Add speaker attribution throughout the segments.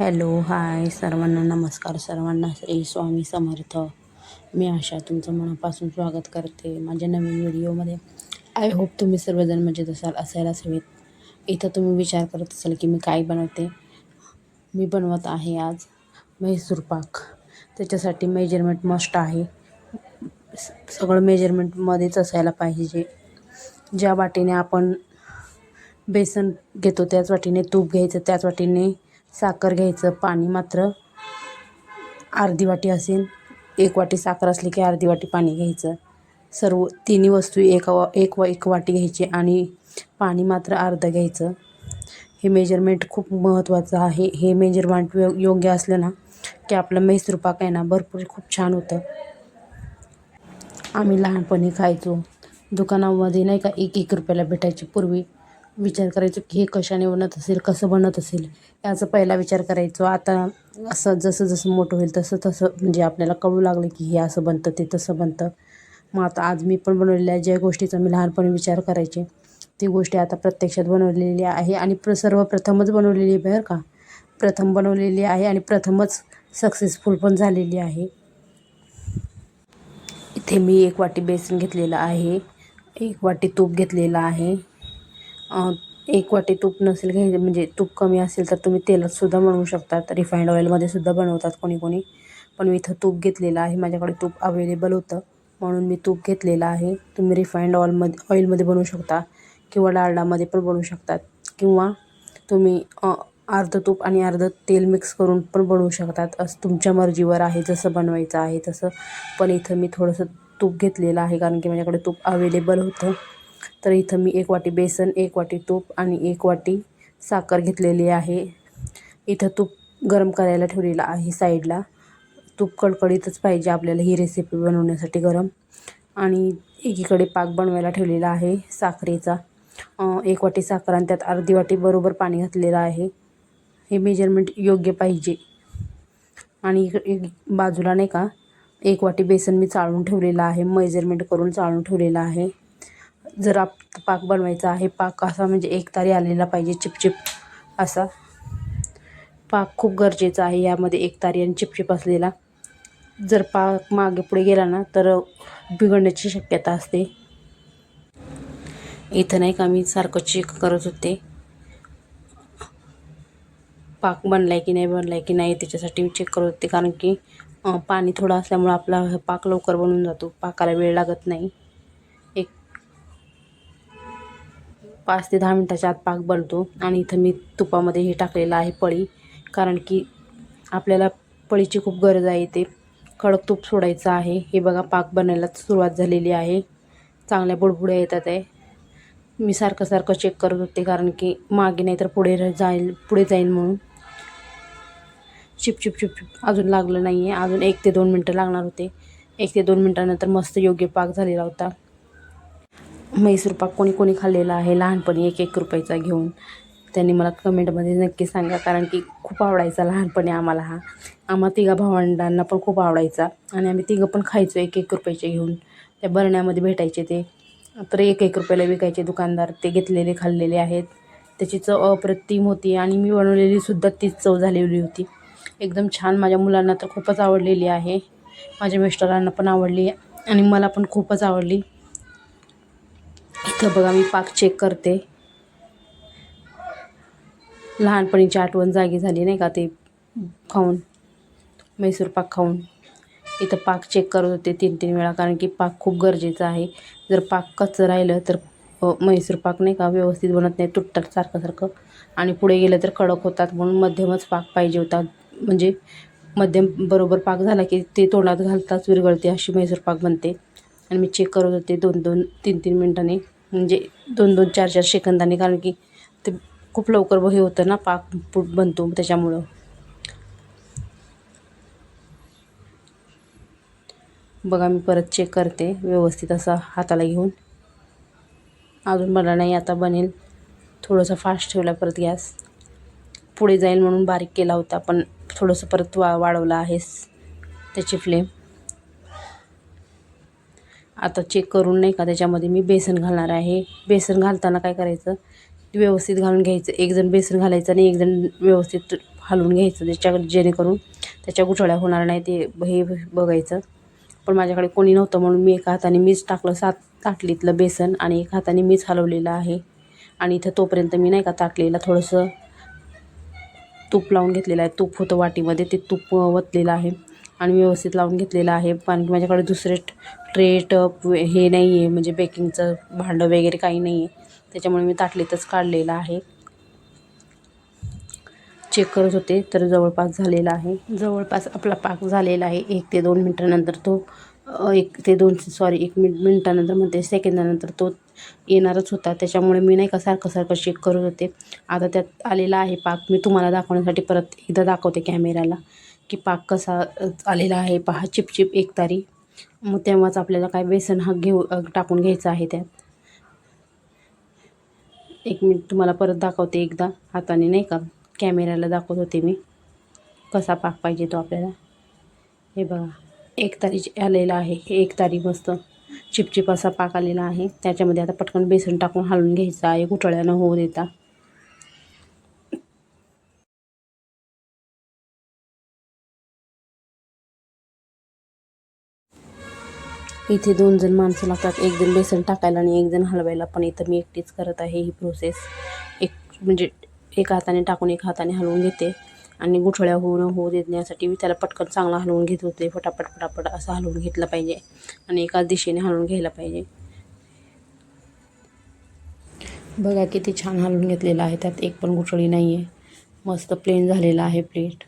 Speaker 1: Hello hi सर्वांना नमस्कार. सर्वांना श्री स्वामी समर्थ. मी आशा तुमचं मनापासून स्वागत करते माझ्या नवीन व्हिडिओमध्ये. आय होप तुम्ही सर्वजण मजेत असाल असायलाच हवेत. इथं तुम्ही विचार करत असाल की मी काय बनवते? मी बनवत आहे आज म्हैसूर पाक. त्याच्यासाठी मेजरमेंट मस्ट आहे. सगळं मेजरमेंटमध्येच असायला पाहिजे. ज्या वाटीने आपण बेसन घेतो त्याच वाटीने तूप घ्यायचं त्याच वाटीने साखर घ्यायचं पाणी मात्र अर्धी वाटी असेल एक वाटी साखर असली की अर्धी वाटी पाणी घ्यायचं. सर्व तिन्ही वस्तू एका वा एक वा एक वाटी घ्यायची आणि पाणी मात्र अर्धं घ्यायचं. हे मेजरमेंट खूप महत्त्वाचं आहे. हे मेजरमेंट यो योग्य असलं ना की आपलं मैसूर पाक आहे ना भरपूर खूप छान होतं. आम्ही लहानपणी खायचो. दुकानामध्ये नाही का एक एक रुपयाला भेटायची पूर्वी. विचार करायचो की हे कशाने बनत असेल कसं बनत असेल? याचा पहिला विचार करायचो. आता असं जसं जसं मोठं होईल तसं तसं म्हणजे आपल्याला कळू लागलं की हे असं बनतं ते तसं बनतं. मग आता आज मी पण बनवलेल्या ज्या गोष्टीचा मी लहानपणी विचार करायचे ती गोष्टी आता प्रत्यक्षात बनवलेली आहे आणि प्र सर्वप्रथमच बनवलेली आहे बरं का. प्रथम बनवलेली आहे आणि प्रथमच सक्सेसफुल पण झालेली आहे. इथे मी एक वाटी बेसन घेतलेलं आहे एक वाटी तूप घेतलेलं आहे. एक वाटी तूप नसेल घ्यायचं म्हणजे तूप कमी असेल तर तुम्ही तेलातसुद्धा बनवू शकतात रिफाईंड ऑइलमध्ये सुद्धा बनवतात कोणी कोणी. पण मी इथं तूप घेतलेलं आहे. माझ्याकडे तूप अवेलेबल होतं. म्हणून मी तूप घेतलेलं आहे. तुम्ही रिफाईंड ऑइलमध्ये ऑइलमध्ये बनवू शकता. किंवा डाळडामध्ये पण बनवू शकतात किंवा तुम्ही अर्धं तूप आणि अर्धं तेल मिक्स करून पण बनवू शकतात असं तुमच्या मर्जीवर आहे. जसं बनवायचं आहे तसं. पण इथं मी थोडंसं तूप घेतलेलं आहे. कारण की माझ्याकडे तूप अवेलेबल होतं. तर इथं मी एक वाटी बेसन एक वाटी तूप आणि एक वाटी साखर घेतलेली आहे. इथं तूप गरम करायला ठेवलेलं आहे साईडला. तूप कडकडीतच पाहिजे आपल्याला ही रेसिपी बनवण्यासाठी गरम. आणि एकीकडे पाक बनवायला ठेवलेला आहे साखरेचा. एक वाटी साखर आणि त्यात अर्धी वाटी बरोबर पाणी घातलेलं आहे. हे मेजरमेंट योग्य पाहिजे. आणि एक बाजूला नाही का एक वाटी बेसन मी चाळून ठेवलेलं आहे. मेजरमेंट करून चाळून ठेवलेलं आहे. जर आप पाक बनवायचा आहे पाक असा म्हणजे एक तारी आलेला पाहिजे चिपचिप असा. पाक खूप गरजेचा आहे यामध्ये एक तारी आणि चिपचिप असलेला. जर पाक मागे पुढे गेला ना तर बिघडण्याची शक्यता असते. इथं नाही का मी सारखं चेक करत होते. पाक बनला आहे की नाही बनला आहे की नाही त्याच्यासाठी मी चेक करत होते. कारण की पाणी थोडं असल्यामुळं आपला पाक लवकर बनून जातो. पाकाला वेळ लागत नाही. पाच ते दहा मिनटाच्या आत पाक बनतो. आणि इथं मी तुपामध्ये हे टाकलेलं आहे पळी. कारण की आपल्याला पळीची खूप गरज आहे ते कडक तूप सोडायचं आहे. हे बघा पाक बनायला सुरुवात झालेली आहे. चांगल्या बुडबुड्या येतात आहे. मी सारखं सारखं चेक करत होते कारण की मागे नाही तर पुढे जाईल पुढे जाईल म्हणून. चिप चिप चिप चिप. अजून लागलं नाही आहे अजून एक ते दोन मिनटं लागणार होते. एक ते दोन मिनटानंतर मस्त योग्य पाक झालेला होता. म्हैसूर पाक कोणी कोणी खाल्लेला आहे लहानपणी एक एक रुपयाचा घेऊन. त्यांनी मला कमेंटमध्ये नक्की सांगा कारण की खूप आवडायचा लहानपणी आम्हाला हा. आम्हा तिघा भावंडांना पण खूप आवडायचा आणि आम्ही तिघं पण खायचो एक एक रुपयाचे घेऊन. त्या बरण्यामध्ये भेटायचे ते. तर एक एक रुपयाला विकायचे दुकानदार ते घेतलेले खाल्लेले आहेत. त्याची चव अप्रतिम होती आणि मी बनवलेली सुद्धा तीच चव झालेली होती. एकदम छान माझ्या मुलांना तर खूपच आवडलेली आहे. माझ्या मिस्टरांना पण आवडली आणि मला पण खूपच आवडली. इथं बघा मी पाक चेक करते. लहानपणीची आठवण जागी झाली नाही का ते खाऊन मैसूर पाक खाऊन. इथं पाक चेक करत होते तीन तीन वेळा कारण की पाक खूप गरजेचं आहे. जर पाक कच्चं राहिलं तर मैसूर म्हैसूर पाक नाही का व्यवस्थित बनत नाही तुटतात सारखं सारखं. आणि पुढे गेलं तर कडक होतात म्हणून मध्यमच पाक पाहिजे होता. म्हणजे मध्यम बरोबर पाक झाला की ते तोंडात घालताच विरघळते अशी मैसूर पाक बनते. आणि मी चेक करत होते दोन दोन तीन तीन मिनटांनी. म्हणजे दोन दोन चार चार सेकंदांनी कारण की ते खूप लवकर हे होतं ना पाक पु- बनतो त्याच्यामुळं. बघा मी परत चेक करते व्यवस्थित असा हाताला घेऊन. अजून मला नाही आता बनेल. थोडंसं फास्ट ठेवला परत गॅस. पुढे जाईल म्हणून बारीक केला होता पण थोडंसं परत वा वाढवलं आहेस त्याची फ्लेम आता चेक करून नाही का त्याच्यामध्ये मी बेसन घालणार आहे. बेसन घालताना काय करायचं? व्यवस्थित घालून घ्यायचं. एकजण बेसन घालायचं आणि एकजण व्यवस्थित हलवून घ्यायचं त्याच्या जेणेकरून त्याच्या गुठळ्या होणार नाही ते हे बघायचं. पण माझ्याकडे कोणी नव्हतं म्हणून मी एका हाताने मीच टाकलं सात ताटलीतलं बेसन आणि एका हाताने मीच हलवलेलं आहे. आणि इथं तोपर्यंत मी नाही का ताटलीला थोडंसं तूप लावून घेतलेलं आहे. तूप होतं वाटीमध्ये ते तूप वतलेलं आहे. आणि व्यवस्थित लावून घेतलेलं आहे. पण माझ्याकडे दुसरे ट्रे टप हे नाही आहे म्हणजे बेकिंगचं भांडं वगैरे काही नाही आहे त्याच्यामुळे मी ताटलीतच काढलेलं आहे. चेक करत होते तर जवळपास झालेला आहे. जवळपास आपला पाक झालेला आहे. एक ते दोन मिनटानंतर तो एक ते दोन सॉरी एक मिनिट मिनटानंतर म्हणते सेकंदानंतर तो येणारच होता. त्याच्यामुळे मी नाही का सारखं सारखं चेक करत होते. आता त्यात आलेला आहे पाक. मी तुम्हाला दाखवण्यासाठी परत एकदा दाखवते कॅमेऱ्याला की पाक कसा आलेला आहे पहा चिपचिप एक तारी. मग तेव्हाच आपल्याला काय बेसन हा घेऊ टाकून घ्यायचा आहे त्यात. एक मिनिट तुम्हाला परत दाखवते एकदा. हाताने नाही का? कॅमेऱ्याला दाखवत होते मी. कसा पाक पाहिजे तो आपल्याला. हे बघा एक तारी आलेला आहे एक तारी मस्त चिपचिप असा पाक आलेला आहे. त्याच्यामध्ये आता पटकन बेसन टाकून हलवून घ्यायचं आहे घुटळ्यानं होऊ देता. इथे दोन जण माणसं लागतात. एक जण बेसन टाकायला आणि एक जण हलवायला. पण इथं मी एकटीच करत आहे ही प्रोसेस एक म्हणजे एका हाताने टाकून एक हाताने हलवून घेते. आणि गुठळ्या होऊ न होऊ देण्यासाठी मी त्याला पटकन चांगला हलवून घेत होते. फटाफट फटाफट असं हलवून घेतलं पाहिजे. आणि एकाच दिशेने हलवून घ्यायला पाहिजे. बघा किती छान हलवून घेतलेलं आहे. त्यात एक पण गुठळी नाही आहे मस्त प्लेन झालेलं आहे प्लेट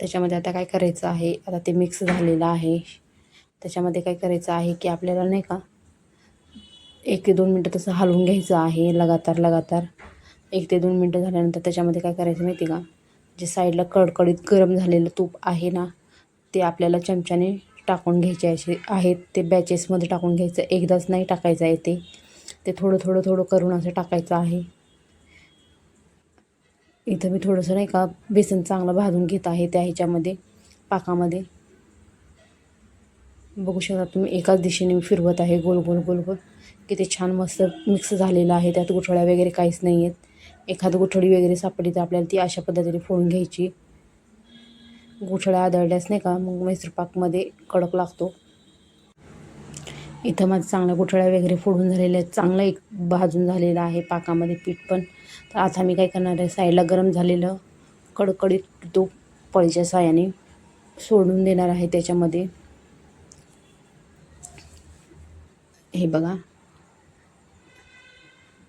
Speaker 1: त्याच्यामध्ये आता काय करायचं आहे? आता ते मिक्स झालेलं आहे. त्याच्यामध्ये काय करायचं आहे की आपल्याला नाही का एक ते दोन मिनटं तसं हलवून घ्यायचं आहे लगातार लगातार. एक ते दोन मिनटं झाल्यानंतर त्याच्यामध्ये काय करायचं माहिती का? जे साईडला कडकडीत गरम झालेलं तूप आहे ना ते आपल्याला चमच्याने टाकून घ्यायचे असे आहेत. ते बॅचेसमध्ये टाकून घ्यायचं. एकदाच नाही टाकायचं आहे ते. ते थोडं थोडं थोडं करून असं टाकायचं आहे. इथं मी थोडंसं नाही का बेसन चांगलं भाजून घेत आहे त्या ह्याच्यामध्ये पाकामध्ये. बघू शकता तुम्ही एकाच दिशेने फिरवत आहे गोल गोल गोल गोल. किती छान मस्त मिक्स झालेलं आहे. त्यात गुठळ्या वगैरे काहीच नाही आहेत एखादं गुठळी वगैरे सापडली तर आपल्याला ती अशा पद्धतीने फोडून घ्यायची. गुठळ्या आदळल्यास नाही का मग मैसूरपाकमध्ये कडक लागतो. इथं माझं चांगल्या गुठळ्या वगैरे फोडून झालेल्या आहेत. चांगलं एक भाजून झालेलं आहे पाकामध्ये पीठ पण. तर आता मी काय करणार आहे साईडला गरम झालेलं कडकडीत तो पळीच्या सायाने सोडून देणार आहे त्याच्यामध्ये. हे बघा.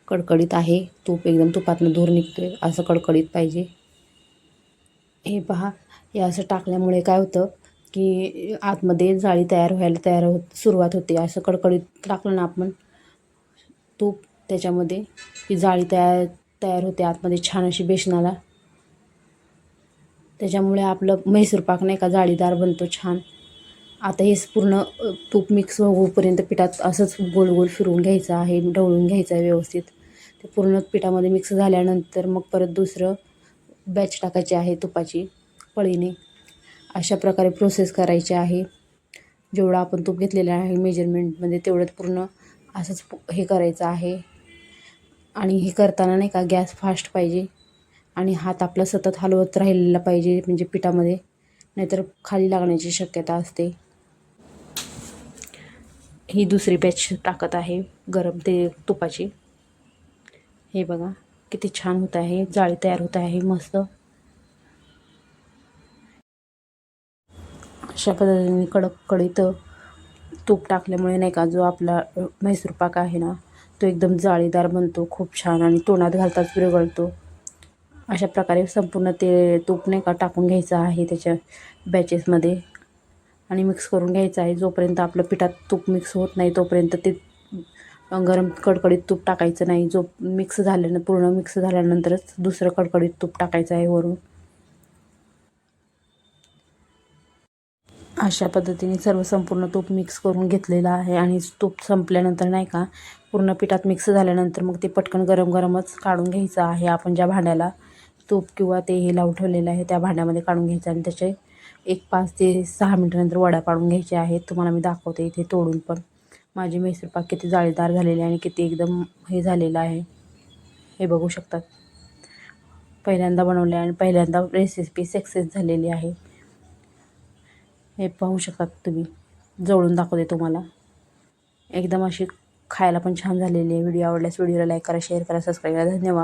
Speaker 1: कडकडीत आहे. तूप एकदम तुपातनं धूर निघतो आहे असं कडकडीत पाहिजे. हे पहा. हे असं टाकल्यामुळे काय होतं की आतमध्ये जाळी तयार व्हायला तयार होत सुरुवात होते. असं कडकडीत टाकलं ना आपण तूप त्याच्यामध्ये ही जाळी तयार तयार होते आतमध्ये छान अशी बेसनाला. त्याच्यामुळे आपलं मैसूर पाक नाही का जाळीदार बनतो छान. आता हेच पूर्ण तूप मिक्स होऊपर्यंत पिठात असंच गोल गोल फिरवून घ्यायचं आहे ढवळून घ्यायचं आहे व्यवस्थित. ते पूर्ण पिठामध्ये मिक्स झाल्यानंतर मग परत दुसरं बॅच टाकायची आहे तुपाची पळीने. अशा प्रकारे प्रोसेस करायची आहे. जेवढं आपण तूप घेतलेलं आहे मेजरमेंटमध्ये तेवढंच पूर्ण असंच हे करायचं आहे. आणि हे करताना नाही का गॅस फास्ट पाहिजे आणि हात आपला सतत हलवत राहिलेला पाहिजे म्हणजे पिठामध्ये. नाहीतर खाली लागण्याची शक्यता असते. ही दुसरी बॅच टाकत आहे गरम ते तुपाची. हे बघा किती छान होत आहे जाळी तयार होत आहे मस्त. अशा पद्धतीने कडक कडीत तूप टाकल्यामुळे नाही का जो आपला म्हैसूर पाक आहे ना तो एकदम जाळीदार बनतो खूप छान आणि तोंडात घालताच विरघळतो अशा प्रकारे संपूर्ण ते तूप नाही का टाकून घ्यायचं आहे त्याच्या बॅचेसमध्ये आणि मिक्स करून घ्यायचं आहे. जोपर्यंत आपलं पिठात तूप मिक्स होत नाही तोपर्यंत ते गरम कडकडीत तूप टाकायचं नाही. जो मिक्स झाल्यानं पूर्ण मिक्स झाल्यानंतरच दुसरं कडकडीत तूप टाकायचं आहे वरून. अशा पद्धतीने सर्व संपूर्ण तूप मिक्स करून घेतलेलं आहे. आणि तूप संपल्यानंतर नाही का पूर्ण पिठात मिक्स झाल्यानंतर मग ते पटकन गरम गरमच काढून घ्यायचं आहे. आपण ज्या भांड्याला तूप किंवा ते हे लावून ठेवलेलं आहे त्या भांड्यामध्ये काढून घ्यायचं आणि त्याचे एक पाच ते सहा मिनटानंतर वड्या पाडून घ्यायच्या आहेत. तुम्हाला मी दाखवते इथे तोडून पण. माझी मैसूरपाक किती जाळीदार झालेली आहे आणि किती एकदम हे झालेलं आहे. हे बघू शकतात. पहिल्यांदा बनवले आणि पहिल्यांदा रेसिपी सक्सेस झालेली आहे. हे पाहू शकतात तुम्ही. जवळून दाखवते तुम्हाला. एकदम अशी खायला पण छान झालेली आहे. व्हिडिओ आवडल्यास व्हिडिओला लाईक करा शेअर करा सबस्क्राईब करा. धन्यवाद.